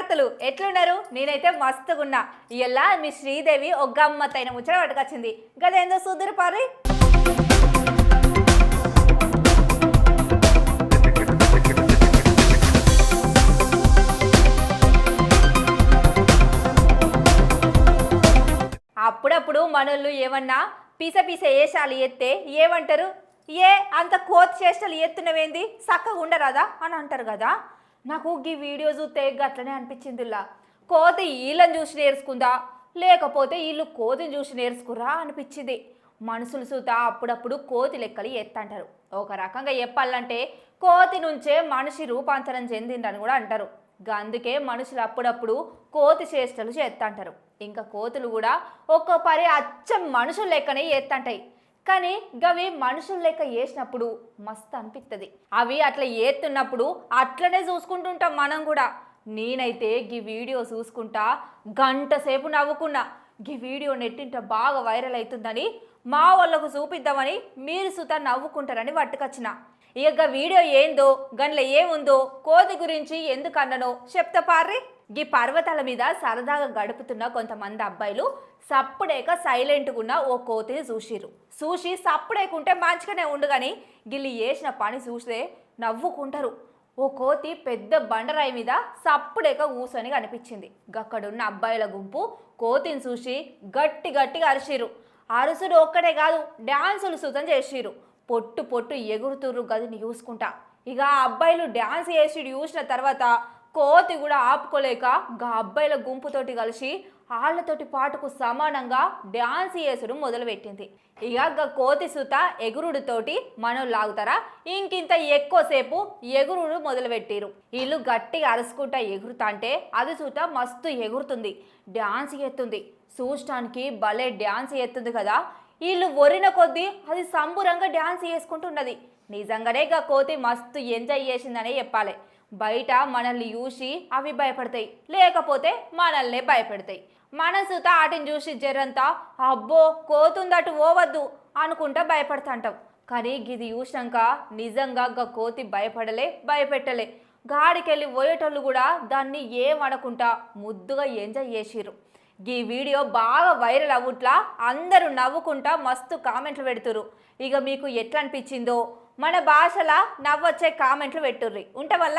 శుభవార్తలు ఎట్లున్నారు? నేనైతే మస్తుగున్నా. ఇలా మీ శ్రీదేవి ఒక గమ్మత్తైన ముచ్చట పట్టుకొచ్చింది. గదేందో సుధీర్ పారి? అప్పుడప్పుడు మనోళ్ళు ఏమన్నా పీస పీస ఏషాలు ఎత్తే ఏమంటారు? ఏ అంత కోతి చేష్టలు ఎత్తునవేంది చక్కగా ఉండరాదా? అని అంటారు కదా. నాకు ఈ వీడియో చూస్తే గట్లనే అనిపించిందిలా. కోతి వీళ్ళని చూసి నేర్చుకుందా? లేకపోతే వీళ్ళు కోతిని చూసి నేర్చుకురా అనిపించింది. మనుషులు సూత అప్పుడప్పుడు కోతి లెక్కలు ఎత్తంటారు. ఒక రకంగా చెప్పాలంటే కోతి నుంచే మనిషి రూపాంతరం చెందిందని కూడా అంటారు. అందుకే మనుషులు అప్పుడప్పుడు కోతి చేష్టలు చేస్తంటారు ఇంకా కోతులు కూడా ఒక్కో పరి అచ్చం మనుషుల లెక్కనే ఎత్తంటాయి. కానీ గవి మనుషులు లెక్క వేసినప్పుడు మస్తు అనిపిస్తుంది అవి అట్లా ఏతున్నప్పుడు అట్లనే చూసుకుంటుంటాం మనం కూడా. నేనైతే గీ వీడియో చూసుకుంటా గంట సేపు నవ్వుకున్నా. గీ వీడియో నెట్టింట బాగా వైరల్ అవుతుందని మా వాళ్ళకు చూపిద్దామని మీరు సుతా నవ్వుకుంటారని పట్టుకొచ్చిన. ఇక వీడియో ఏందో గన్ల ఏముందో కోతి గురించి ఎందుకు అన్ననో చెప్తా పార్రి. ఈ పర్వతాల మీద సరదాగా గడుపుతున్న కొంతమంది అబ్బాయిలు సప్పుడేక సైలెంట్గా ఉన్న ఓ కోతిని చూసిర్రు. చూసి సప్పుడేకుంటే మంచిగానే ఉండు కానీ గిల్లి వేసిన పని చూస్తే నవ్వుకుంటారు. ఓ కోతి పెద్ద బండరాయి మీద సప్పుడేక కూసొని కనిపించింది. గక్కడున్న అబ్బాయిల గుంపు కోతిని చూసి గట్టి గట్టిగా అరిసిరు అరుసుడు ఒక్కటే కాదు డ్యాన్సులు సుతం చేసిరు పొట్టు పొట్టు ఎగురుతుర్రు గదిని చూసుకుంటా. ఇక ఆ అబ్బాయిలు డ్యాన్స్ చేసి చూసిన తర్వాత కోతి కూడా ఆపుకోలేక గా అబ్బాయిల గుంపుతోటి కలిసి వాళ్ళతోటి పాటకు సమానంగా డ్యాన్స్ చేసుడు మొదలుపెట్టింది. ఇక గా కోతి సుత ఎగురుడుతోటి మనం లాగుతారా? ఇంకింత ఎక్కువసేపు ఎగురుడు మొదలుపెట్టిరు వీళ్ళు గట్టిగా అరుసుకుంటా ఎగురుతాంటే అది సుత మస్తు ఎగురుతుంది డ్యాన్స్ ఎత్తుంది చూడటానికి భలే డ్యాన్స్ ఎత్తుంది కదా? వీళ్ళు ఒరిన కొద్దీ అది సంబురంగా డ్యాన్స్ చేసుకుంటున్నది. నిజంగానే గా కోతి మస్తు ఎంజాయ్ చేసిందనే చెప్పాలి. బయట మనల్ని చూసి అవి భయపడతాయి లేకపోతే మనల్నే భయపెడతాయి. మనసుత ఆటిని చూసి జరంతా అబ్బో కోతుందటు ఓవద్దు అనుకుంటా భయపడతాంటాం. కానీ గిది చూసినాక నిజంగా గ కోతి భయపడలే భయపెట్టలే. గాడికెళ్ళి పోయేటోళ్ళు కూడా దాన్ని ఏమనకుండా ముద్దుగా ఎంజాయ్ చేసిర్రు. ఈ వీడియో బాగా వైరల్ అవ్వట్లా అందరూ నవ్వుకుంటా మస్తు కామెంట్లు పెడుతురు ఇక మీకు ఎట్లా అనిపించిందో మన భాషలా నవ్వొచ్చే కామెంట్లు పెట్టుర్రి. ఉంట వల్ల